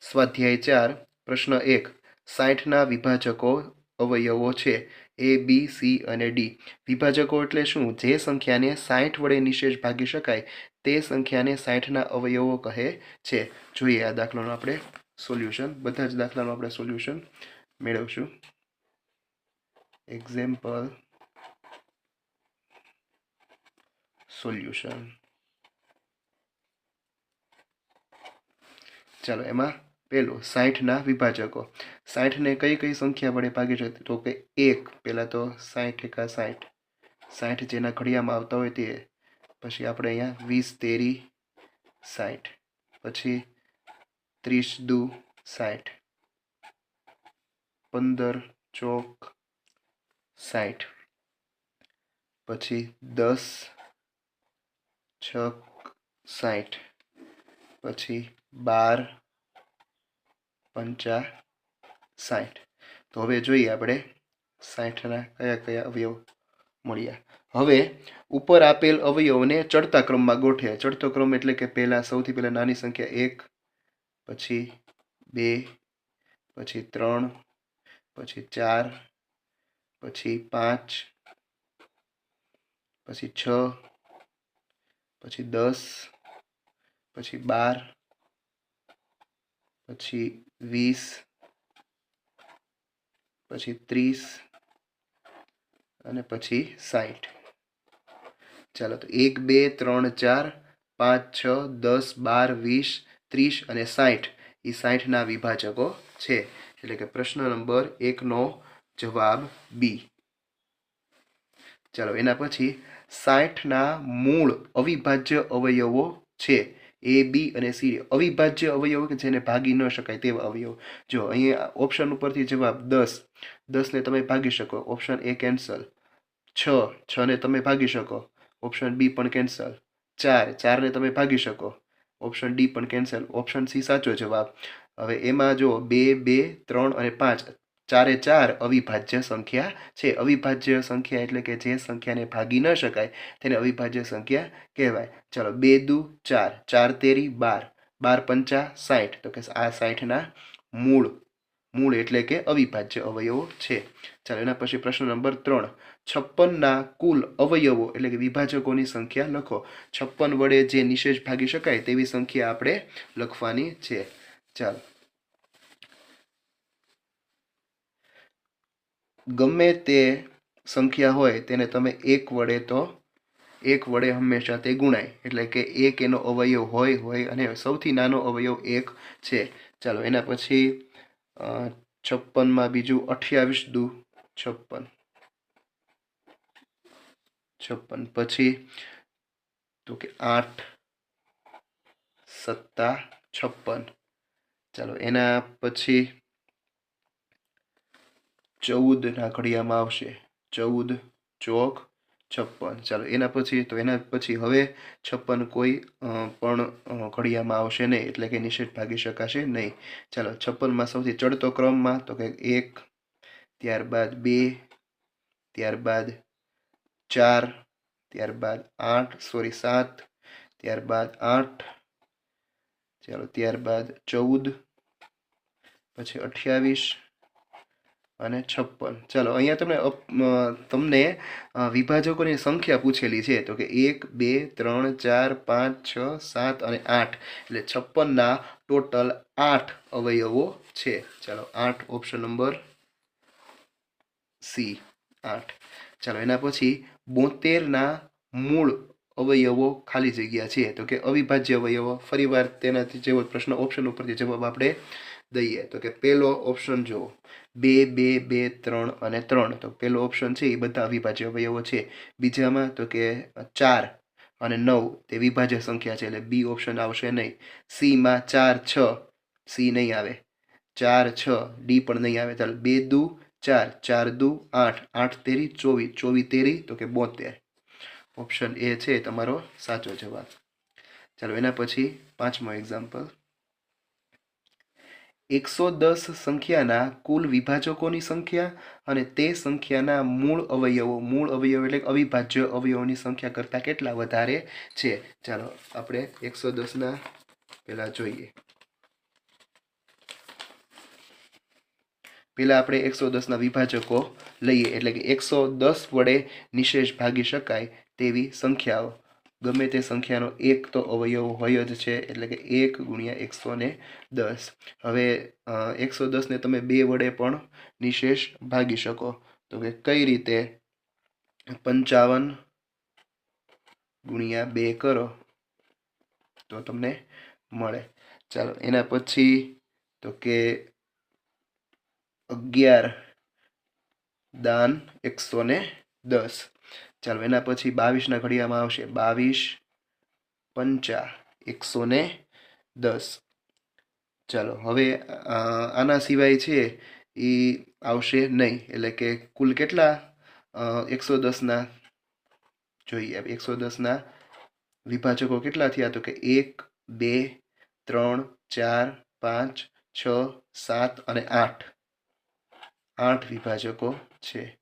સ્વાધ્યાય ચાર, પ્રશ્ન એક. સાઠના વિભાજકો અવયવો છે. એ બી સી અને ડી વિભાજકો એટલે શું? જે સંખ્યાને સાઠ વડે નિશેષ ભાગી શકાય, તે સંખ્યાને સાઠના અવયવો કહે છે. જોઈએ આ દાખલાનું આપણે સોલ્યુશન. બધા જ દાખલાનું આપણે સોલ્યુશન મેળવશું. એક્ઝામ્પલ સોલ્યુશન ચાલો, એમાં પેલું સાઠના વિભાજકો. સાઠને કઈ કઈ સંખ્યા વડે ભાગી શકે તો કે એક. પહેલાં તો સાઠ એકા સાઠ સાઠ જેના ઘડિયામાં આવતા હોય તે. પછી આપણે અહીંયા વીસ, તેરી સાઠ પછી ત્રીસ, દુ સાઠ પંદર, ચોક સાઠ પછી દસ, છક સાઠ પછી બાર પંચા સાઠ તો હવે જોઈએ આપણે સાઠના કયા કયા અવયવ મળ્યા. હવે ઉપર આપેલ અવયવને ચડતા ક્રમમાં ગોઠવ્યા ચડતો ક્રમ એટલે કે પહેલાં સૌથી પહેલાં નાની સંખ્યા એક, પછી બે, પછી ત્રણ, પછી ચાર, પછી પાંચ, પછી છ, પછી દસ, પછી બાર પછી વીસ, પછી ત્રીસ અને પછી સાઠ ચાલો તો એક, બે, ત્રણ, ચાર, પાંચ, છ, દસ, બાર, વીસ, ત્રીસ અને સાઠ એ સાઠના વિભાજકો છે. એટલે કે પ્રશ્ન નંબર એકનો જવાબ બી. ચાલો એના પછી સાઠના મૂળ અવિભાજ્ય અવયવો છે. એ બી અને સી અવિભાજ્ય અવયવો કે જેને ભાગી ન શકાય તેવા અવયવો. જો અહીંયા ઓપ્શન ઉપરથી જવાબ દસ. દસને તમે ભાગી શકો. ઓપ્શન એ કેન્સલ છ. છને તમે ભાગી શકો. ઓપ્શન બી પણ કેન્સલ ચાર. ચારને તમે ભાગી શકો. ઓપ્શન ડી પણ કેન્સલ ઓપ્શન સી સાચો જવાબ. હવે એમાં જો બે બે, ત્રણ અને પાંચ ચારે ચાર અવિભાજ્ય સંખ્યા છે. અવિભાજ્ય સંખ્યા એટલે કે જે સંખ્યાને ભાગી ન શકાય તેને અવિભાજ્ય સંખ્યા કહેવાય. ચલો બે દુ ચાર ચાર તેરી બાર બાર પંચા સાઠ તો કે આ સાઠના મૂળ મૂળ એટલે કે અવિભાજ્ય અવયવો છે. ચાલો એના પછી પ્રશ્ન નંબર ત્રણ. છપ્પનના કુલ અવયવો એટલે કે વિભાજકોની સંખ્યા લખો. છપ્પન વડે જે નિશેષ ભાગી શકાય તેવી સંખ્યા આપણે લખવાની છે. ચાલો ગમે તે સંખ્યા હોય તેને તમે એક વડે તો, એક વડે હંમેશા તે ગુણાય. એટલે કે એક એનો અવયવ હોય હોય અને સૌથી નાનો અવયવ એક છે. ચાલો, એના પછી છપ્પનમાં બીજું અઠ્યાવીસ દુ, છપ્પન. છપ્પન. પછી, તો કે આઠ, સત્તા, છપ્પન. ચાલો, એના પછી ચૌદના ઘડિયામાં આવશે. ચૌદ, ચોક, છપ્પન. ચાલો, એના પછી, તો એના પછી હવે છપ્પન કોઈ પણ ઘડિયામાં આવશે નહીં, એટલે કે નિષેધ ભાગી શકાશે નહીં. ચાલો, છપ્પનમાં સૌથી ચડતો ક્રમમાં, તો કે એક, ત્યારબાદ બે, ત્યારબાદ ચાર, ત્યારબાદ આઠ, સોરી, સાત, ત્યારબાદ આઠ, ચાલો, ત્યારબાદ ચૌદ, પછી અઠ્યાવીસ અને છપ્પન. ચાલો, અહીંયા તમને તમને વિભાજકોની સંખ્યા પૂછેલી છે. તો કે એક, બે, ત્રણ, ચાર, પાંચ, છ, સાત અને આઠ. એટલે છપ્પનના ટોટલ આઠ અવયવો છે. ચાલો, આઠ ઓપ્શન નંબર સી, આઠ. ચાલો, એના પછી બોતેરના મૂળ અવયવો ખાલી જગ્યા છે. તો કે અવિભાજ્ય અવયવો, ફરીવાર તેનાથી જેવો પ્રશ્ન ઓપ્શન ઉપરથી જવાબ આપણે દઈએ. તો કે પહેલો ઓપ્શન જુઓ. બે બે બે, ત્રણ અને ત્રણ. તો પહેલો ઓપ્શન છે એ બધા અવિભાજ્ય અવયવો છે. બીજામાં તો કે ચાર અને નવ તે વિભાજ્ય સંખ્યા છે એટલે બી ઓપ્શન આવશે નહીં. સીમાં ચાર, છ, સી નહીં આવે. ચાર, છ, ડી પણ નહીં આવે. ચાલ, બે, દુ, ચાર ચાર, દુ, આઠ. આઠ તેરી, ચોવીસ. ચોવીસ તેરી, તો કે બોતેર. ઓપ્શન એ છે તમારો સાચો જવાબ. ચાલો, એના પછી પાંચમો એક્ઝામ્પલ એકસો દસ સંખ્યાના કુલ વિભાજકોની સંખ્યા અને તે સંખ્યાના મૂળ અવયવો, મૂળ અવયવ એટલે અવિભાજ્ય અવયવોની સંખ્યા કરતાં કેટલા વધારે છે? ચાલો, આપણે એકસો દસના પહેલાં જોઈએ. પહેલાં આપણે એકસો દસના વિભાજકો લઈએ, એટલે કે એકસો દસ વડે નિશેષ ભાગી શકાય તેવી સંખ્યાઓ. ગમે તે સંખ્યાનો એક તો અવયવ હોય જ છે, એટલે કે એક ગુણ્યા એકસો ને દસ. હવે એકસો દસને તમે બે વડે પણ નિશેષ ભાગી શકો. તો કે કઈ રીતે? પંચાવન ગુણ્યા બે કરો તો તમને મળે. ચાલો, એના પછી તો કે અગિયાર દાન એકસો ને દસ. ચાલો, એના પછી બાવીસના ઘડિયામાં આવશે. બાવીસ, પંચા, એકસો ને દસ. ચાલો, હવે આના સિવાય છે એ આવશે નહીં. એટલે કે કુલ કેટલા? એકસો દસના જોઈએ. એકસો દસના વિભાજકો કેટલા થયા? તો કે એક, બે, ત્રણ, ચાર, પાંચ, છ, સાત અને આઠ. આઠ વિભાજકો છે.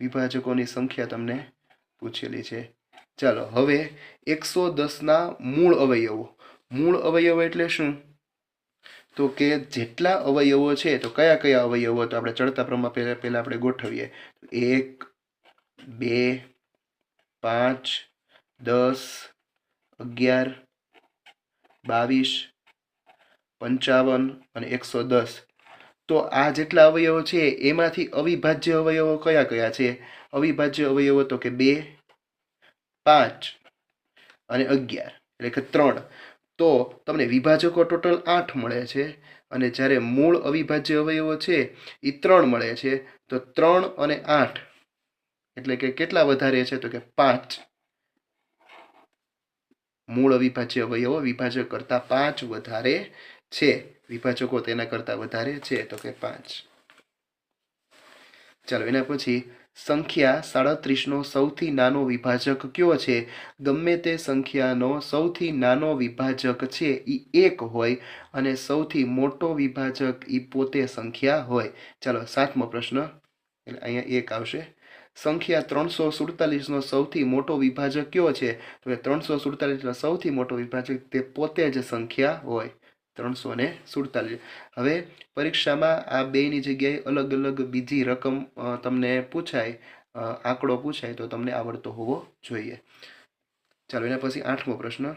વિભાજકોની સંખ્યા તમને પૂછેલી છે. ચાલો, હવે એકસો દસના મૂળ અવયવો. મૂળ અવયવ એટલે શું? તો કે જેટલા અવયવો છે, તો કયા કયા અવયવો તો આપણે ચડતા પ્રમાણ પહેલાં પહેલાં આપણે ગોઠવીએ. એક, બે, પાંચ, દસ, અગિયાર, બાવીસ, પંચાવન અને એકસો દસ. તો આ જેટલા અવયવો છે, એમાંથી અવિભાજ્ય અવયવો કયા કયા છે? અવિભાજ્ય અવયવો તો કે બે? પાંચ. અને અગિયાર. એટલે કે ત્રણ. તો તમને વિભાજકો ટોટલ આઠ મળે છે. અને જ્યારે મૂળ અવિભાજ્ય અવયવો છે એ ત્રણ મળે છે. તો ત્રણ અને આઠ. એટલે કે કેટલા વધારે છે? તો કે પાંચ. મૂળ અવિભાજ્ય અવયવો વિભાજક કરતાં પાંચ વધારે છે. વિભાજકો તેના કરતાં વધારે છે. તો કે પાંચ. ચાલો, એના પછી સંખ્યા સાડત્રીસનો સૌથી નાનો વિભાજક કયો છે? ગમે તે સંખ્યાનો સૌથી નાનો વિભાજક છે એ એક હોય અને સૌથી મોટો વિભાજક એ પોતે સંખ્યા હોય. ચાલો, સાતમો પ્રશ્ન. એટલે અહીંયા એક આવશે. સંખ્યા ત્રણસો સુડતાલીસનો સૌથી મોટો વિભાજક કયો છે? તો કે ત્રણસો સુડતાલીસનો સૌથી મોટો વિભાજક તે પોતે જ સંખ્યા હોય. ત્રણસો ને સુડતાલીસ. હવે પરીક્ષામાં આ બેની જગ્યાએ અલગ અલગ બીજી રકમ તમને પૂછાય આંકડો પૂછાય તો તમને આવડતો હોવો જોઈએ. ચાલો, એના પછી આઠમો પ્રશ્ન.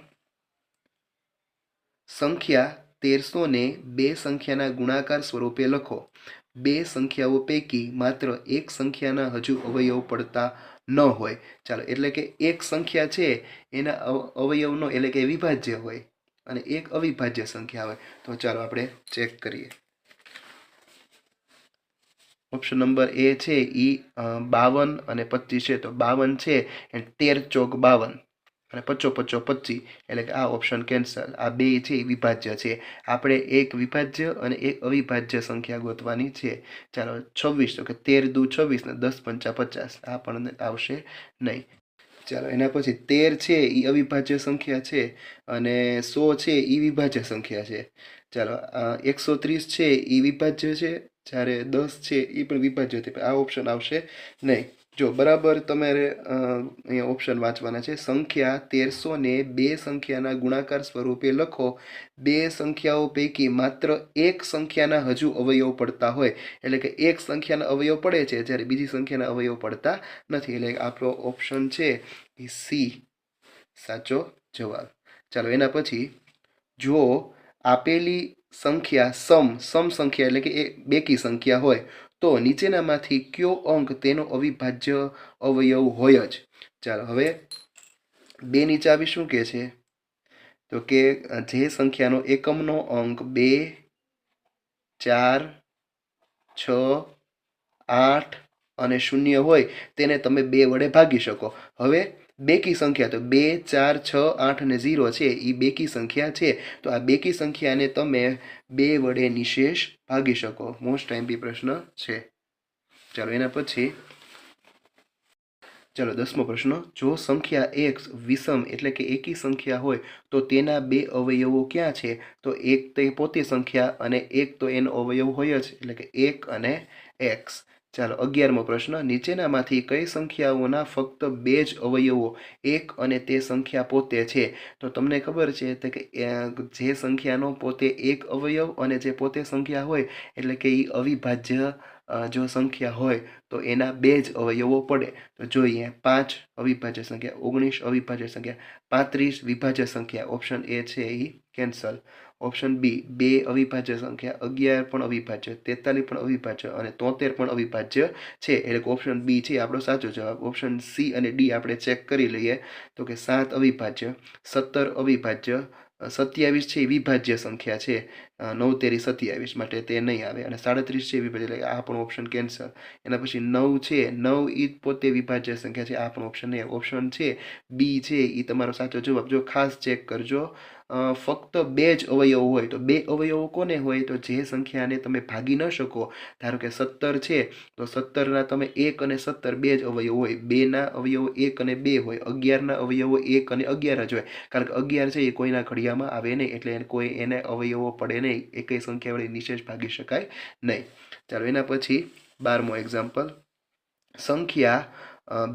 સંખ્યા તેરસો ને બે સંખ્યાના ગુણાકાર સ્વરૂપે લખો. બે સંખ્યાઓ પૈકી માત્ર એક સંખ્યાના હજુ અવયવ પડતા ન હોય. ચાલો, એટલે કે એક સંખ્યા છે, એના અવ- અવયવનો એટલે કે વિભાજ્ય હોય. અને એક અવિભાજ્ય સંખ્યા હોય, તો ચાલો આપણે ચેક કરીએ. ઓપ્શન નંબર એ છે એ બાવન અને પચીસ છે, તો બાવન છે એ તેર ચોક બાવન. અને પચો પચો પચી, એટલે કે આ ઓપ્શન કેન્સલ આ બે છે એ વિભાજ્ય છે. આપણે એક વિભાજ્ય અને એક અવિભાજ્ય સંખ્યા ગોતવાની છે. ચાલો છવ્વીસ, તો કે તેર દુ છવ્વીસ ને દસ પંચા પચાસ, આ પણ આવશે નહીં. ચાલો, એના પછી તેર છે એ અવિભાજ્ય સંખ્યા છે અને સો છે એ વિભાજ્ય સંખ્યા છે. ચાલો એકસો ત્રીસ છે એ વિભાજ્ય છે, જ્યારે દસ છે એ પણ વિભાજ્ય છે. આ ઓપ્શન આવશે નહીં. જો બરાબર તમારે અહીંયા ઓપ્શન વાંચવાના છે. સંખ્યા તેરસો ને બે સંખ્યાના ગુણાકાર સ્વરૂપે લખો. બે સંખ્યાઓ પૈકી માત્ર એક સંખ્યાના હજુ અવયવ પડતા હોય. એટલે કે એક સંખ્યાના અવયવ પડે છે, જ્યારે બીજી સંખ્યાના અવયવ પડતા નથી. એટલે આપણો ઓપ્શન છે એ સી સાચો જવાબ. ચાલો, એના પછી જો આપેલી સંખ્યા સમ સમ સંખ્યા એટલે કે એ બેકી સંખ્યા હોય તો નીચેનામાંથી કયો અંક તેનો અવિભાજ્ય અવયવ હોય જ? ચાલો હવે બે નીચે આવી શું કહે છે? તો કે જે સંખ્યાનો એકમનો અંક બે, ચાર, છ, આઠ અને શૂન્ય હોય, તેને તમે બે વડે ભાગી શકો. હવે બેકી સંખ્યા, તો બે, ચાર, છ, આઠ અને ઝીરો છે એ બેકી સંખ્યા છે, તો આ બેકી સંખ્યાને તમે બે વડે નિશેષ ભાગી શકો. મોસ્ટ ટાઈમ બી પ્રશ્ન છે. ચાલો, એના પછી ચાલો, દસમો પ્રશ્ન. જો સંખ્યા એક્સ વિષમ એટલે કે એકી સંખ્યા હોય, તો તેના બે અવયવો ક્યાં છે? તો એક તો પોતે સંખ્યા અને એક તો એનો અવયવ હોય જ, એટલે કે એક અને એક્સ ચાલો, અગિયારમો પ્રશ્ન. નીચેનામાંથી કઈ સંખ્યાઓના ફક્ત બે જ અવયવો, એક અને તે સંખ્યા પોતે છે? તો તમને ખબર છે કે જે સંખ્યાનો પોતે એક અવયવ અને જે પોતે સંખ્યા હોય, એટલે કે એ અવિભાજ્ય જો સંખ્યા હોય, તો એના બે જ અવયવો પડે. તો જોઈએ, પાંચ અવિભાજ્ય સંખ્યા, ઓગણીસ અવિભાજ્ય સંખ્યા, પાંત્રીસ વિભાજ્ય સંખ્યા. ઓપ્શન એ છે એ કેન્સલ. ઓપ્શન બી, બે અવિભાજ્ય સંખ્યા, અગિયાર પણ અવિભાજ્ય, તેતાલીસ પણ અવિભાજ્ય અને તોતેર પણ અવિભાજ્ય છે. એટલે કે ઓપ્શન બી છે આપણો સાચો જવાબ. ઓપ્શન સી અને ડી આપણે ચેક કરી લઈએ તો કે સાત અવિભાજ્ય, સત્તર અવિભાજ્ય, સત્યાવીસ છે વિભાજ્ય સંખ્યા છે. નવ તેરી સત્યાવીસ માટે તે નહીં આવે અને સાડત્રીસ છે વિભાજ્ય એટલે આ પણ ઓપ્શન કેન્સલ. એના પછી નવ છે, નવ એ પોતે વિભાજ્ય સંખ્યા છે, આ પણ ઓપ્શન નહીં ઓપ્શન છે બી છે એ તમારો સાચો જવાબ. જો ખાસ ચેક કરજો ફક્ત બે જ અવયવો હોય, તો બે અવયવો કોને હોય? તો જે સંખ્યાને તમે ભાગી ન શકો, ધારો કે સત્તર છે, તો સત્તરના તમે એક અને સત્તર બે જ અવયવો હોય. બેના અવયવો એક અને બે હોય અગિયારના અવયવો એક અને અગિયાર જ હોય. કારણ કે અગિયાર છે એ કોઈના ઘડિયામાં આવે નહીં, એટલે કોઈ એને અવયવો પડે નહીં, એકેય સંખ્યા વડે નિશેષ ભાગી શકાય નહીં. ચાલો, એના પછી બારમો એક્ઝામ્પલ સંખ્યા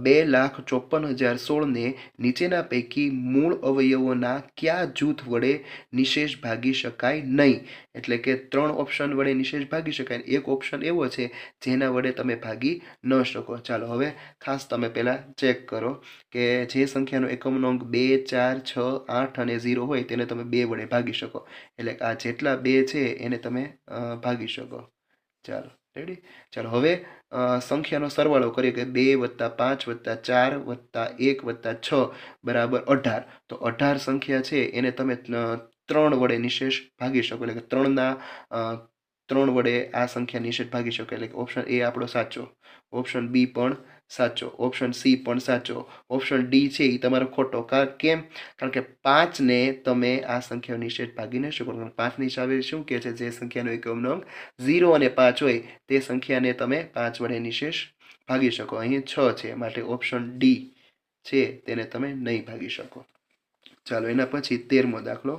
બે લાખ ચોપન હજાર સોળને નીચેના પૈકી મૂળ અવયવોના કયા જૂથ વડે નિશેષ ભાગી શકાય નહીં? એટલે કે ત્રણ ઓપ્શન વડે નિશેષ ભાગી શકાય એક ઓપ્શન એવો છે જેના વડે તમે ભાગી ન શકો. ચાલો, હવે ખાસ તમે પહેલાં ચેક કરો કે જે સંખ્યાનો એકમનો અંક બે, ચાર, છ, આઠ અને ઝીરો હોય તેને તમે બે વડે ભાગી શકો. એટલે આ જેટલા બે છે એને તમે ભાગી શકો. ચાલો. રેડી ચાલો હવે સંખ્યાનો સરવાળો કરીએ કે બે વત્તા પાંચ વત્તા ચાર વત્તા એક વત્તા છ બરાબર અઢાર. તો અઢાર સંખ્યા છે, એને તમે ત્રણ વડે નિશેષ ભાગી શકો. એટલે કે ત્રણના ત્રણ વડે આ સંખ્યા નિશેષ ભાગી શકો એટલે કે ઓપ્શન એ આપણો સાચો ઓપ્શન બી પણ સાચો. ઓપ્શન સી પણ સાચો. ઓપ્શન ડી છે એ તમારો ખોટો. કાર કેમ? કારણ કે પાંચને તમે આ સંખ્યાઓ નિશેષ ભાગી ન શકો કારણ પાંચની સામે શું કહે છે? જે સંખ્યાનો એકમનો અંક ઝીરો અને પાંચ હોય, તે સંખ્યાને તમે પાંચ વડે નિશેષ ભાગી શકો. અહીં છ છે માટે ઓપ્શન ડી છે, તેને તમે નહીં ભાગી શકો. ચાલો, એના પછી તેરમો દાખલો.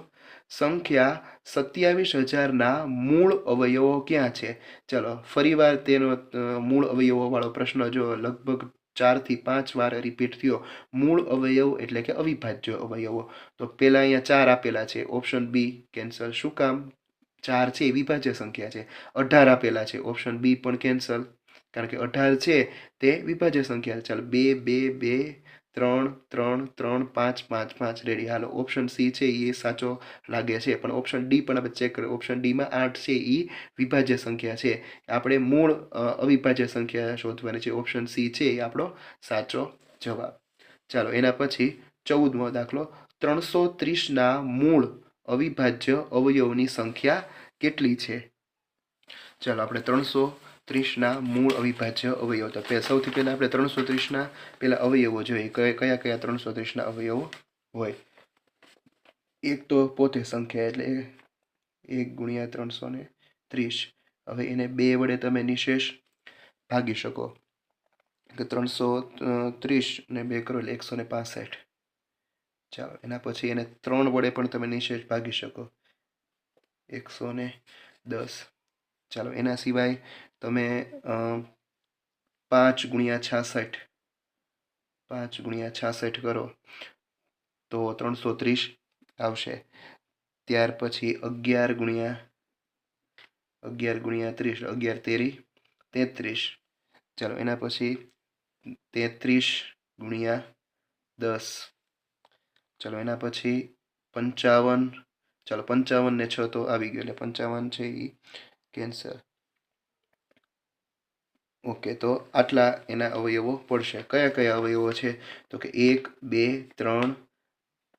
સંખ્યા સત્યાવીસ હજારના મૂળ અવયવો ક્યાં છે? ચાલો, ફરીવાર તેનો મૂળ અવયવોવાળો પ્રશ્ન જો લગભગ ચારથી પાંચ વાર રિપીટ થયો, મૂળ અવયવ એટલે કે અવિભાજ્ય અવયવો. તો પહેલાં અહીંયા ચાર આપેલા છે. ઓપ્શન બી કેન્સલ શું કામ? ચાર છે, એ વિભાજ્ય સંખ્યા છે. અઢાર આપેલા છે. ઓપ્શન બી પણ કેન્સલ કારણ કે અઢાર છે, તે વિભાજ્ય સંખ્યા ચાલો, બે બે બે ત્રણ ત્રણ ત્રણ, પાંચ પાંચ પાંચ, રેડી. હાલો ઓપ્શન સી છે એ સાચો લાગે છે. પણ ઓપ્શન ડી પણ આપણે ચેક કરીએ ઓપ્શન ડીમાં આઠ છે એ વિભાજ્ય સંખ્યા છે. આપણે મૂળ અવિભાજ્ય સંખ્યા શોધવાની છે. ઓપ્શન સી છે એ આપણો સાચો જવાબ. ચાલો, એના પછી ચૌદમો દાખલો. ત્રણસો ત્રીસના મૂળ અવિભાજ્ય અવયવની સંખ્યા કેટલી છે? ચાલો, આપણે ત્રણસો ત્રીસના મૂળ અવિભાજ્ય અવયવ. તો સૌથી પહેલાં આપણે ત્રણસો ત્રીસના પહેલાં અવયવો જોઈએ. કયા કયા કયા ત્રણસો ત્રીસના અવયવો હોય? એક તો પોતે સંખ્યા એટલે એક ગુણ્યા ત્રણસો ને ત્રીસ. હવે એને બે વડે તમે નિશેષ ભાગી શકો. કે ત્રણસો ત્રીસ ને બે કરો એટલે એકસો ને પાસઠ. ચાલો, એના પછી એને ત્રણ વડે પણ તમે નિશેષ ભાગી શકો. એકસો ને દસ. ચાલો, એના સિવાય તમે પાંચ ગુણ્યા છાસઠ, પાંચ ગુણ્યા છાસઠ કરો તો ત્રણસો ત્રીસ આવશે. ત્યાર પછી અગિયાર ગુણ્યા અગિયાર ગુણ્યા ત્રીસ, અગિયાર તેરી, તેત્રીસ. ચાલો, એના પછી તેત્રીસ ગુણ્યા દસ. ચાલો, એના પછી પંચાવન, ચાલો પંચાવન ને છ તો આવી ગયો, એટલે પંચાવન છે એ કેન્સર. ઓકે, તો આટલા એના અવયવો પડશે. કયા કયા અવયવો છે? તો કે એક, બે, ત્રણ,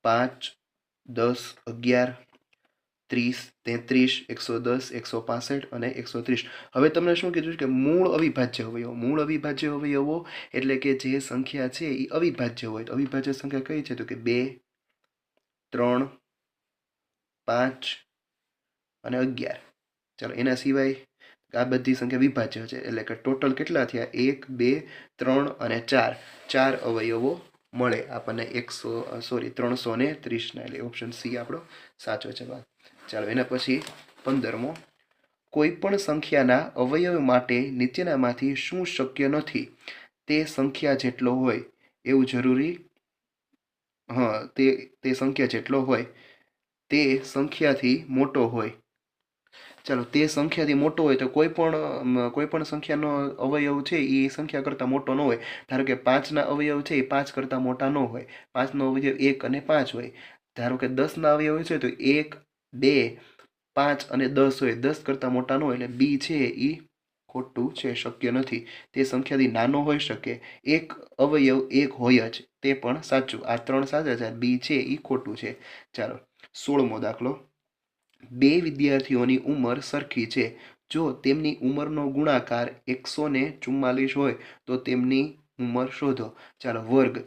પાંચ, દસ, અગિયાર, ત્રીસ, તેત્રીસ, એકસો દસ, એકસો પાસઠ અને એકસો ત્રીસ. હવે તમને શું કીધું કે મૂળ અવિભાજ્ય અવયવો. મૂળ અવિભાજ્ય અવયવો એટલે કે જે સંખ્યા છે એ અવિભાજ્ય હોય. તો અવિભાજ્ય સંખ્યા કઈ છે? તો કે બે, ત્રણ, પાંચ અને અગિયાર. ચાલો એના સિવાય આ બધી સંખ્યા વિભાજ્ય છે. એટલે કે ટોટલ કેટલા થયા? એક, બે, ત્રણ અને ચાર. ચાર અવયવો મળે આપણને એકસો સોરી ત્રણસો ને ત્રીસના એટલે ઓપ્શન સી આપણો સાચો જવાબ. ચાલો એના પછી પંદરમો. કોઈપણ સંખ્યાના અવયવ માટે નીચેનામાંથી શું શક્ય નથી? તે સંખ્યા જેટલો હોય, એવું જરૂરી? હા, તે તે સંખ્યા જેટલો હોય, તે સંખ્યાથી મોટો હોય. ચાલો, તે સંખ્યાથી મોટો હોય તો કોઈ પણ કોઈ પણ સંખ્યાનો અવયવ છે, એ સંખ્યા કરતાં મોટો ન હોય. ધારો કે પાંચના અવયવ છે, એ પાંચ કરતાં મોટા ન હોય. પાંચનો અવયવ એક અને પાંચ હોય. ધારો કે દસના અવયવ છે, તો એક, બે, પાંચ અને દસ હોય. દસ કરતાં મોટા ન હોય એટલે બી છે એ ખોટું છે, શક્ય નથી. તે સંખ્યાથી નાનો હોઈ શકે. એક અવયવ એક હોય જ, તે પણ સાચું. આ ત્રણ સાચા છે બી છે એ ખોટું છે. ચાલો, સોળમો દાખલો. બે વિદ્યાર્થીઓની ઉંમર સરખી છે. જો તેમની ઉંમરનો ગુણાકાર એકસો ને ચુમ્માલીસ હોય, તો તેમની ઉંમર શોધો. ચાલો, વર્ગ.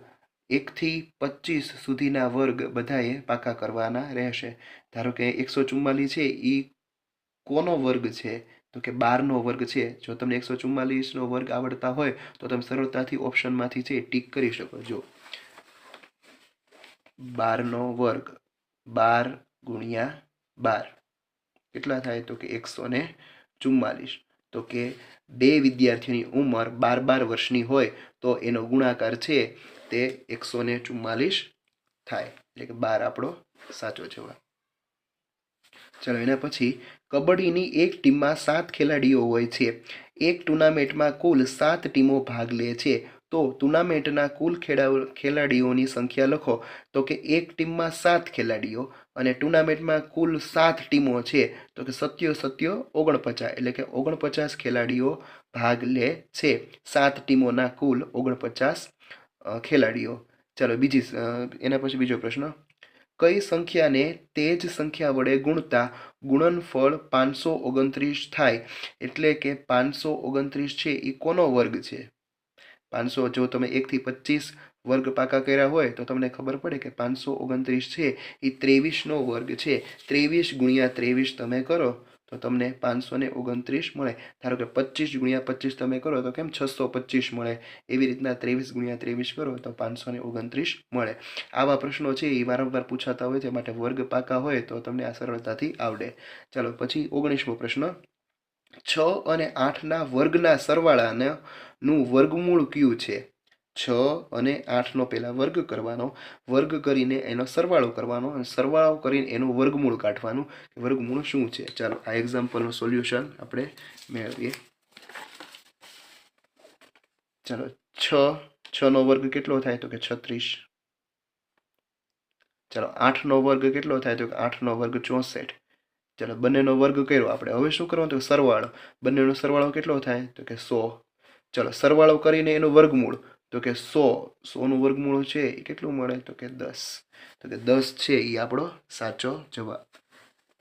એકથી પચીસ સુધીના વર્ગ બધાએ પાકા કરવાના રહેશે. ધારો કે એકસો ચુમ્માલીસ છે એ કોનો વર્ગ છે? તો કે બારનો વર્ગ છે. જો તમને એકસો ચુમ્માલીસનો વર્ગ આવડતા હોય, તો તમે સરળતાથી ઓપ્શનમાંથી છે ટીક કરી શકો. જો બારનો વર્ગ બાર ગુણ્યા બાર. કેટલા થાય તો કે એકસો ને ચુમ્માલીસ તો કે બે વિદ્યાર્થીઓની ઉંમર બાર બાર વર્ષની હોય તો એનો ગુણાકાર છે તે એકસો ને ચુમ્માલીસ થાય. એટલે કે બાર આપણો સાચો જવાબ. ચલો, એના પછી કબડ્ડીની એક ટીમમાં સાત ખેલાડીઓ હોય છે. એક ટુર્નામેન્ટમાં કુલ સાત ટીમો ભાગ લે છે. તો ટુર્નામેન્ટના કુલ ખેલાડીઓની સંખ્યા લખો. તો કે એક ટીમમાં સાત ખેલાડીઓ અને ટુર્નામેન્ટમાં કુલ સાત ટીમો છે, તો કે સત્યો સત્યો ઓગણપચાસ, એટલે કે ઓગણપચાસ ખેલાડીઓ ભાગ લે છે. સાત ટીમોના કુલ ઓગણપચાસ ખેલાડીઓ. ચાલો, બીજી એના પછી બીજો પ્રશ્ન. કઈ સંખ્યાને તે જ સંખ્યા વડે ગુણતા ગુણનફળ પાંચસો ઓગણત્રીસ થાય? એટલે કે પાંચસો ઓગણત્રીસ છે એ કોનો વર્ગ છે? પાંચસો, જો તમે એકથી પચીસ વર્ગ પાકા કર્યા હોય તો તમને ખબર પડે કે પાંચસો ઓગણત્રીસ છે એ ત્રેવીસનો વર્ગ છે. ત્રેવીસ ગુણ્યા ત્રેવીસ તમે કરો તો તમને પાંચસો ને ઓગણત્રીસ મળે. ધારો કે પચીસ ગુણ્યા પચીસ તમે કરો તો કેમ છસો પચીસ મળે? એવી રીતના ત્રેવીસ ગુણ્યા ત્રેવીસ કરો તો પાંચસો ને ઓગણત્રીસ મળે. આવા પ્રશ્નો છે એ વારંવાર પૂછાતા હોય છે, માટે વર્ગ પાકા હોય તો તમને આ સરળતાથી આવડે. ચાલો, પછી ઓગણીસમો પ્રશ્ન. છ અને આઠના વર્ગના સરવાળાને નું વર્ગમૂળ કયું છે? છ અને આઠનો પહેલાં વર્ગ કરવાનો, વર્ગ કરીને એનો સરવાળો કરવાનો અને સરવાળો કરીને એનું વર્ગમૂળ કાઢવાનું વર્ગમૂળ શું છે? ચાલો, આ એક્ઝામ્પલનું સોલ્યુશન આપણે મેળવીએ. ચાલો, છ છનો વર્ગ કેટલો થાય તો કે છત્રીસ? ચાલો આઠનો વર્ગ કેટલો થાય તો કે આઠનો વર્ગ ચોસઠ? ચાલો, બંનેનો વર્ગ કર્યો. આપણે હવે શું કરવાનું તો સરવાળો. બંનેનો સરવાળો કેટલો થાય તો કે સો? ચાલો, સરવાળો કરીને એનું વર્ગમૂળ. તો કે સો, સોનું વર્ગમૂળ છે એ કેટલું મળે? તો કે દસ. તો કે દસ છે એ આપણો સાચો જવાબ.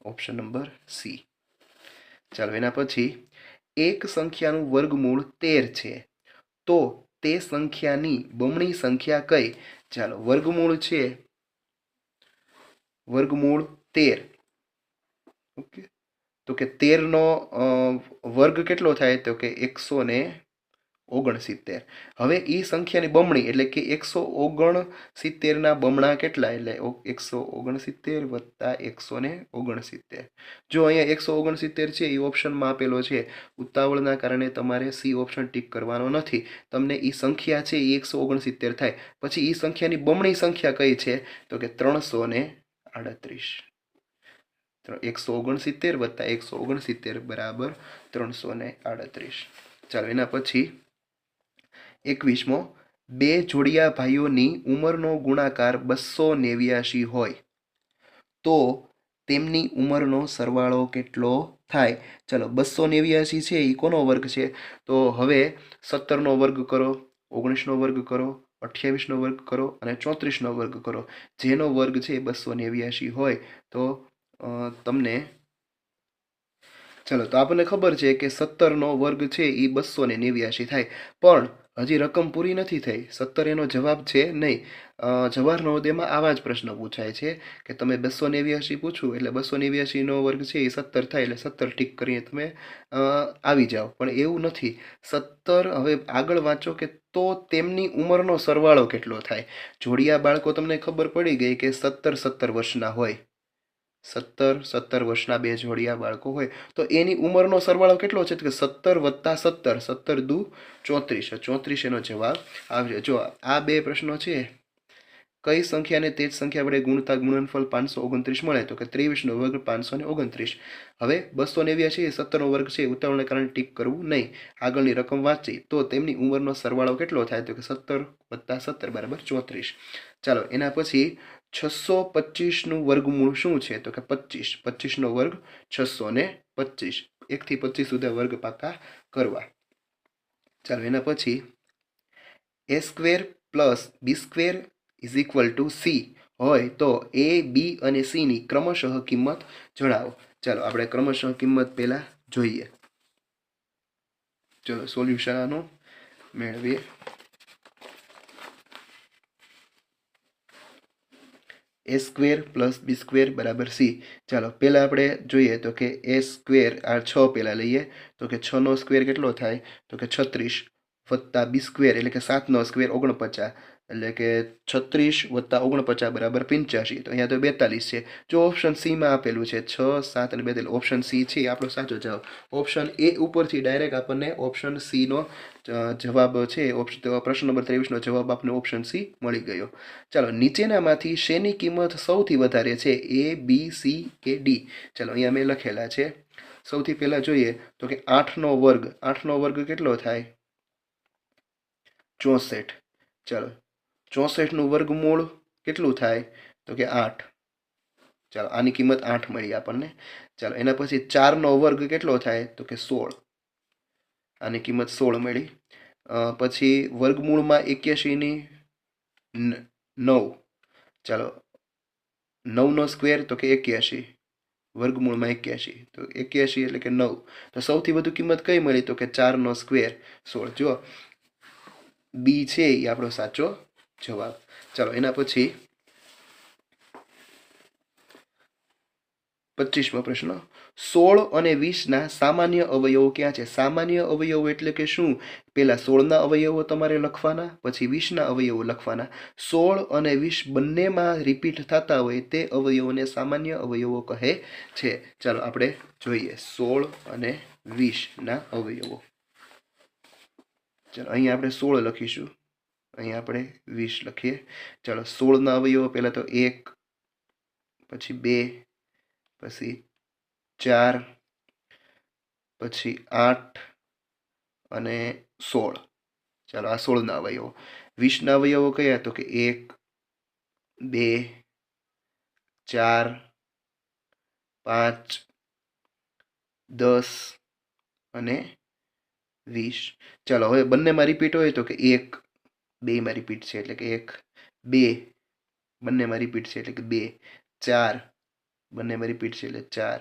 Option number C. ચાલો, એના પછી એક સંખ્યાનું વર્ગમૂળ તેર છે. તો તે સંખ્યાની બમણી સંખ્યા કઈ? ચાલો, વર્ગમૂળ છે. વર્ગમૂળ તેર. ઓકે. તો કે તેરનો વર્ગ કેટલો થાય? તો કે એકસો ને ઓગણસિત્તેર. હવે એ સંખ્યાની બમણી એટલે કે એકસો ઓગણસિત્તેરના બમણા કેટલા? એટલે એકસો ઓગણસિત્તેર વત્તા એકસો ને ઓગણસિત્તેર. જો અહીંયા એકસો ઓગણસિત્તેર છે એ ઓપ્શનમાં આપેલો છે, ઉતાવળના કારણે તમારે સી ઓપ્શન ટીક કરવાનો નથી. તમને એ સંખ્યા છે એ એકસો ઓગણસિત્તેર થાય. પછી એ સંખ્યાની બમણી સંખ્યા કઈ છે? તો કે ત્રણસો ને આડત્રીસ. એકસો ઓગણસિત્તેર વત્તા એકસો ઓગણસિત્તેર બરાબર ત્રણસો ને આડત્રીસ. ચાલો, એના પછી એકવીસમો, બે જોડિયા ભાઈઓની ઉંમરનો ગુણાકાર બસો નેવ્યાશી હોય. તો તેમની ઉંમરનો સરવાળો કેટલો થાય? ચલો બસો નેવ્યાશી છે એ કોનો વર્ગ છે? તો હવે સત્તરનો વર્ગ કરો, ઓગણીસનો વર્ગ કરો, અઠ્યાવીસનો વર્ગ કરો અને ચોત્રીસનો વર્ગ કરો. જેનો વર્ગ છે બસો નેવ્યાશી હોય. તો તમને ચલો, તો આપણને ખબર છે કે સત્તરનો વર્ગ છે એ બસો ને નેવ્યાશી થાય. પણ હજી રકમ પૂરી નથી થઈ. સત્તર એનો જવાબ છે નહીં. જવાહર નવોદયમાં આવા જ પ્રશ્ન પૂછાય છે કે તમે બસો નેવ્યાશી પૂછું એટલે બસો નેવ્યાશીનો વર્ગ છે એ સત્તર થાય એટલે સત્તર ટીક કરીને તમે આવી જાઓ. પણ એવું નથી. સત્તર, હવે આગળ વાંચો કે તો તેમની ઉંમરનો સરવાળો કેટલો થાય? જોડિયા બાળકો તમને ખબર પડી ગઈ કે સત્તર સત્તર વર્ષના હોય. સત્તર સત્તર વર્ષના બે જોડિયા બાળકો હોય, તો એની ઉંમરનો સરવાળો કેટલો છે? કે સત્તર વત્તા સત્તર સત્તર દુ ચોત્રીસ. ચોત્રીસ એનો જવાબ આવશે જો આ બે પ્રશ્નો છે, કઈ સંખ્યાને તે જ સંખ્યા વડે ગુણતા ગુણનફળ પાંચસો ઓગણત્રીસ મળે? તો કે ત્રેવીસનો વર્ગ પાંચસો ને ઓગણત્રીસ. હવે બસો નેવ્યાસી એ સત્તરનો વર્ગ છે ઉતાવળને કારણે ટીક કરવું નહીં. આગળની રકમ વાંચી, તો તેમની ઉંમરનો સરવાળો કેટલો થાય? તો કે સત્તર વત્તા સત્તર બરાબર ચોત્રીસ. ચાલો, એના પછી છસો પચીસનું વર્ગમૂળ શું છે? તો કે પચીસ. પચીસનો વર્ગ છસો ને પચીસ. એકથી પચીસ સુધી વર્ગ પાકા કરવા. ચાલો એના પછી A square plus B square is equal to C હોય તો એ, બી અને સીની ક્રમશઃ કિંમત જણાવો. ચાલો આપણે ક્રમશઃ કિંમત પહેલાં જોઈએ. ચલો સોલ્યુશન આનું મેળવીએ. A square plus B square બરાબર સી ચાલો, પહેલાં આપણે જોઈએ તો કે એ સ્ક્વેર આ છ પહેલાં લઈએ, તો કે છનો સ્ક્વેર કેટલો થાય? તો કે છત્રીસ વત્તા બી સ્ક્વેર એટલે કે સાતનો સ્ક્વેર ઓગણપચાસ. એટલે કે છત્રીસ વત્તા ઓગણપચાસ બરાબર પંચ્યાસી. તો અહીંયા તો બેતાલીસ છે. જો ઓપ્શન સીમાં આપેલું છે, છ, સાત અને બેતાલીસ ઓપ્શન સી છે આપણો સાચો જવાબ. ઓપ્શન એ ઉપરથી ડાયરેક્ટ આપણને ઓપ્શન સીનો જવાબ છે ઓપ્શન પ્રશ્ન નંબર ત્રેવીસનો જવાબ આપણને ઓપ્શન સી મળી ગયો. ચાલો, નીચેનામાંથી શેની કિંમત સૌથી વધારે છે? એ બી સી કે ડી ચાલો, અહીંયા મેં લખેલા છે. સૌથી પહેલાં જોઈએ તો કે આઠનો વર્ગ આઠનો વર્ગ કેટલો થાય? ચોસઠ. ચાલો ચોસઠનું વર્ગમૂળ કેટલું થાય? તો કે આઠ. ચાલો, આની કિંમત આઠ મળી આપણને. ચાલો, એના પછી ચારનો વર્ગ કેટલો થાય? તો કે સોળ. આની કિંમત સોળ મળી. પછી વર્ગમૂળમાં એક્યાસીની નવ. ચાલો, નવનો સ્ક્વેર તો કે એક્યાસી વર્ગમૂળમાં એક્યાસી તો એક્યાસી એટલે કે નવ. તો સૌથી વધુ કિંમત કઈ મળી? તો કે ચારનો સ્ક્વેર સોળ. જો, બી છે એ આપણો સાચો જવાબ. ચાલો, એના પછી પચીસમો પ્રશ્ન. સોળ અને વીસના સામાન્ય અવયવો ક્યાં છે? સામાન્ય અવયવો એટલે કે શું? પહેલાં સોળના અવયવો તમારે લખવાના, પછી વીસના અવયવો લખવાના. સોળ અને વીસ બંનેમાં રિપીટ થતા હોય તે અવયવોને સામાન્ય અવયવો કહે છે. ચાલો, આપણે જોઈએ. સોળ અને વીસના અવયવો. ચાલો, અહીંયા આપણે સોળ લખીશું. અહીંયા આપણે વીસ લખીએ. ચાલો, સોળના અવયવો પહેલાં તો એક, પછી બે, પછી ચાર, પછી આઠ અને સોળ. ચાલો, આ સોળના અવયવો. વીસના અવયવો કયા? તો કે એક, બે, ચાર, પાંચ, દસ અને વીસ. ચાલો, હવે બંનેમાં રિપીટ હોય તો કે એક બેમાં રિપીટ છે, એટલે કે એક, બે બંનેમાં રિપીટ છે, એટલે કે બે, ચાર બંનેમાં રિપીટ છે, એટલે ચાર.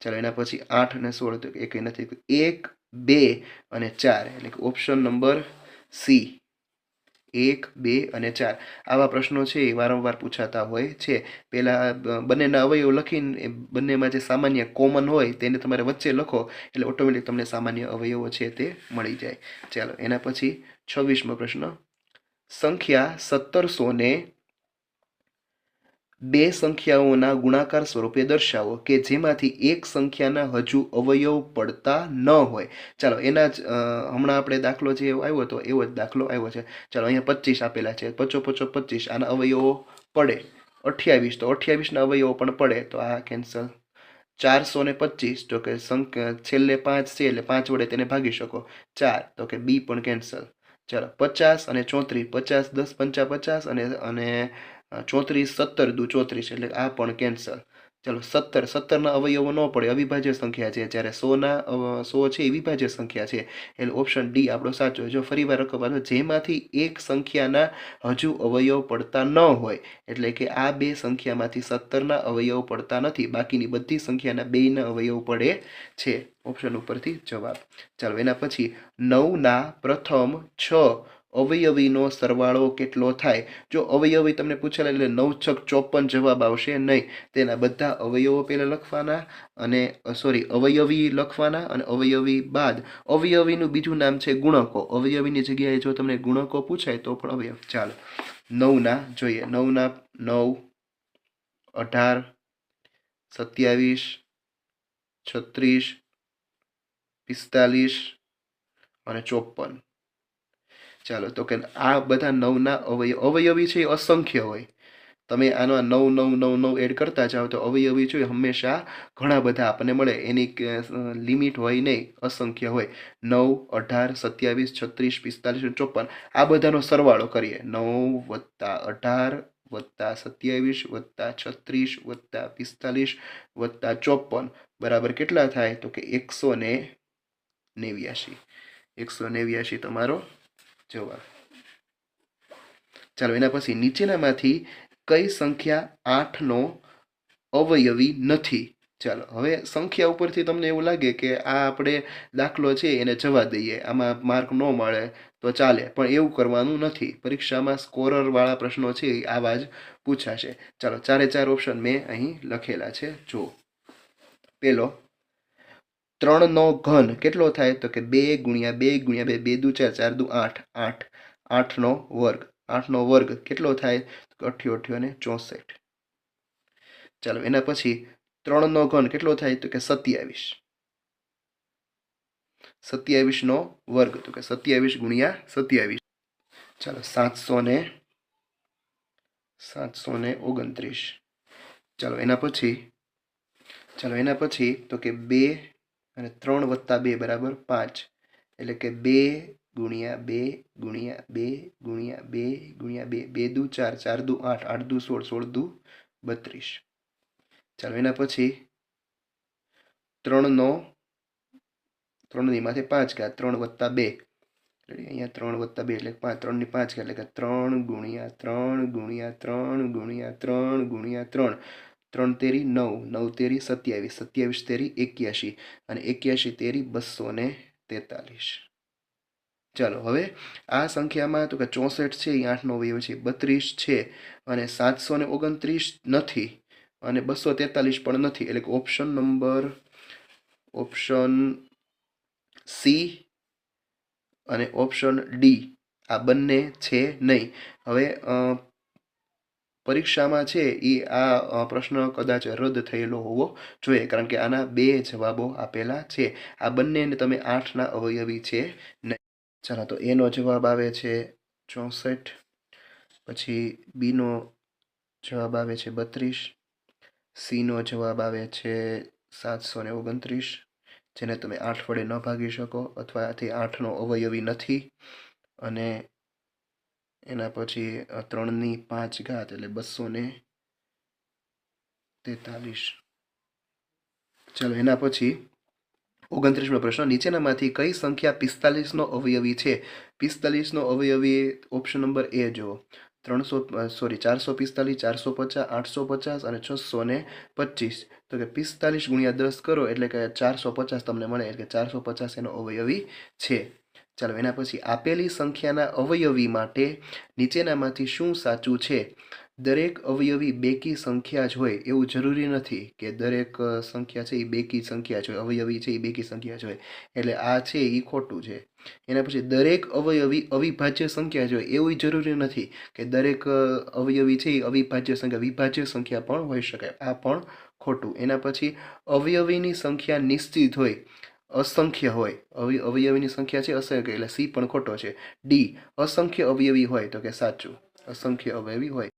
ચાલો, એના પછી આઠ અને સોળ તો એક નથી એક, બે અને ચાર, એટલે કે ઓપ્શન નંબર સી. એક, બે અને ચાર. આવા પ્રશ્નો છે એ વારંવાર પૂછાતા હોય છે. પહેલાં બંનેના અવયવ લખીને બંનેમાં જે સામાન્ય કોમન હોય તેને તમારે વચ્ચે લખો, એટલે ઓટોમેટિક તમને સામાન્ય અવયવો છે તે મળી જાય. ચાલો, એના પછી છવ્વીસમો પ્રશ્ન. સંખ્યા સત્તરસો ને બે સંખ્યાઓના ગુણાકાર સ્વરૂપે દર્શાવો કે જેમાંથી એક સંખ્યાના હજુ અવયવ પડતા ન હોય. ચાલો, એના જ હમણાં આપણે દાખલો જે આવ્યો હતો, એવો જ દાખલો આવ્યો છે. ચાલો, અહીંયા પચીસ આપેલા છે. પચો પચો પચીસ આના અવયવો પડે. અઠ્યાવીસ. તો અઠ્યાવીસના અવયવો પણ પડે. તો આ કેન્સલ ચારસો ને પચીસ તો કે છેલ્લે પાંચ છે, એટલે પાંચ વડે તેને ભાગી શકો. ચાર. તો કે બી પણ કેન્સલ ચાલો, પચાસ અને ચોત્રીસ, પચાસ, દસ, પંચા પચાસ અને અને ચોત્રીસ, સત્તર દુ ચોત્રીસ, એટલે આ પણ કેન્સલ ચાલો, સત્તર. સત્તરના અવયવો ન પડે, અવિભાજ્ય સંખ્યા છે. જ્યારે સોના સો છે, એ વિભાજ્ય સંખ્યા છે. એટલે ઓપ્શન ડી આપણો સાચો જો ફરી વાર રકમ જેમાંથી એક સંખ્યાના હજુ અવયવ પડતા ન હોય, એટલે કે આ બે સંખ્યામાંથી સત્તરના અવયવ પડતા નથી, બાકીની બધી સંખ્યાના બેના અવયવ પડે છે. ઓપ્શન ઉપરથી જવાબ. ચાલો, એના પછી નવના પ્રથમ છ અવયવીનો સરવાળો કેટલો થાય? જો અવયવી તમને પૂછેલા એટલે નવ છક ચોપન જવાબ આવશે નહીં. તેના બધા અવયવો પહેલાં લખવાના અને સોરી અવયવી લખવાના અને અવયવી બાદ. અવયવીનું બીજું નામ છે ગુણકો. અવયવીની જગ્યાએ જો તમને ગુણકો પૂછાય તો પણ અવયવ ચાલો. નવના, જોઈએ, નવના નવ, અઢાર, સત્યાવીસ, છત્રીસ, પિસ્તાલીસ અને ચોપન. ચાલો, તો કે આ બધા નવના અવયવ અવયવી છે એ અસંખ્ય હોય. તમે આનો નવ નવ નવ નવ એડ કરતા જાઓ તો અવયવી છે હંમેશા ઘણા બધા આપણને મળે. એની લિમિટ હોય નહીં અસંખ્ય હોય. નવ, અઢાર, સત્યાવીસ, છત્રીસ, પિસ્તાલીસ ચોપન આ બધાનો સરવાળો કરીએ. નવ વત્તા અઢાર વત્તા સત્યાવીસ વત્તા છત્રીસ વત્તા પિસ્તાલીસ વત્તા ચોપન બરાબર કેટલા થાય? તો કે એકસો ને નેવ્યાશી. એકસો નેવ્યાશી તમારો જવાબ ચાલો એના પછી નીચેનામાંથી કઈ સંખ્યા આઠનો અવયવી નથી? ચાલો, હવે સંખ્યા ઉપરથી તમને એવું લાગે કે આ આપણે દાખલો છે એને જવા દઈએ. આમાં માર્ક ન મળે તો ચાલે, પણ એવું કરવાનું નથી. પરીક્ષામાં સ્કોરરવાળા પ્રશ્નો છે આવા જ પૂછાશે. ચાલો, ચારે ચાર ઓપ્શન મેં અહીં લખેલા છે. જો પેલો ત્રણનો ઘન કેટલો થાય? તો કે બે ગુણ્યા બે ગુણ્યા બે બે દુ ચાર ચાર દુ આઠ આઠ. આઠનો વર્ગ. આઠનો વર્ગ કેટલો થાય? તો અઠ્યો અઠ્યો અને ચોસઠ. ચાલો, એના પછી ત્રણનો ઘન કેટલો થાય? તો કે સત્યાવીસ. સત્યાવીસનો વર્ગ, તો કે સત્યાવીસ ગુણ્યા સત્યાવીસ. ચાલો, સાતસો ને સાતસો ને ઓગણત્રીસ. ચાલો, એના પછી, ચાલો, એના પછી તો કે બે અને ત્રણ વત્તા બે બરાબર પાંચ. એટલે કે બે ગુણ્યા બે ગુણ્યા બે ગુણ્યા બે ગુણ્યા બે. બે દુ ચાર ચાર દુ આઠ આઠ દુ સોળ સોળ દુ બત્રીસ. ચાલો એના પછી ત્રણનો, ત્રણની માથે પાંચ ઘાત ત્રણ વત્તા બે. અહીંયા ત્રણ વત્તા બે એટલે પાંચ, ત્રણની પાંચ ઘાત એટલે કે ત્રણ ગુણ્યા ત્રણ ગુણ્યા ત્રણ ગુણ્યા ત્રણ ગુણ્યા ત્રણ. ત્રણ તેરી નવ નવ તેરી સત્યાવીસ સત્યાવીસ તેરી એક્યાશી અને એક્યાશી તેરી બસો ને તેતાલીસ. ચાલો, હવે આ સંખ્યામાં તો કે ચોસઠ છે એ આઠનો અવયવ છે, બત્રીસ છે અને સાતસો ને ઓગણત્રીસ નથી અને બસો તેતાલીસ પણ નથી. એટલે કે ઓપ્શન નંબર ઓપ્શન સી અને ઓપ્શન ડી આ બંને છે નહીં. હવે પરીક્ષામાં છે એ આ પ્રશ્ન કદાચ રદ થયેલો હોવો જોઈએ, કારણ કે આના બે જવાબો આપેલા છે. આ બંનેને તમે આઠના અવયવી છે. નહીં ચાલો, તો એનો જવાબ આવે છે ચોસઠ, પછી બીનો જવાબ આવે છે બત્રીસ, સીનો જવાબ આવે છે સાતસો ને ઓગણત્રીસ, જેને તમે આઠ વડે ન ભાગી શકો, અથવા તે આઠનો અવયવી નથી. અને એના પછી ત્રણની પાંચ ઘાત એટલે બસો ને તેતાલીસ. ચાલો, એના પછી ઓગણત્રીસમો પ્રશ્ન. નીચેનામાંથી કઈ સંખ્યા પિસ્તાલીસનો અવયવી છે? પિસ્તાલીસનો અવયવી ઓપ્શન નંબર એ જુઓ. ત્રણસો સોરી ચારસો પિસ્તાલીસ, ચારસો પચાસ, આઠસો પચાસ અને છસો ને પચીસ. તો કે પિસ્તાલીસ ગુણ્યા દસ કરો એટલે કે ચારસો પચાસ તમને મળે. એટલે કે ચારસો પચાસ એનો અવયવી છે. ચાલો એના પછી આપેલી સંખ્યાના અવયવી માટે નીચેનામાંથી શું સાચું છે? દરેક અવયવી બેકી સંખ્યા જ હોય એવું જરૂરી નથી કે દરેક સંખ્યા છે એ બેકી સંખ્યા જ હોય. અવયવી છે એ બેકી સંખ્યા જ હોય. એટલે આ છે એ ખોટું છે. એના પછી દરેક અવયવી અવિભાજ્ય સંખ્યા જ હોય એવું જરૂરી નથી કે દરેક અવયવી છે એ અવિભાજ્ય સંખ્યા, વિભાજ્ય સંખ્યા પણ હોઈ શકે. આ પણ ખોટું. એના પછી અવયવીની સંખ્યા નિશ્ચિત હોય અસંખ્ય હોય. અવય, અવયવીની સંખ્યા છે અસંખ્ય, એટલે સી પણ ખોટો છે. ડી, અસંખ્ય અવયવી હોય તો કે સાચું. અસંખ્ય અવયવી હોય.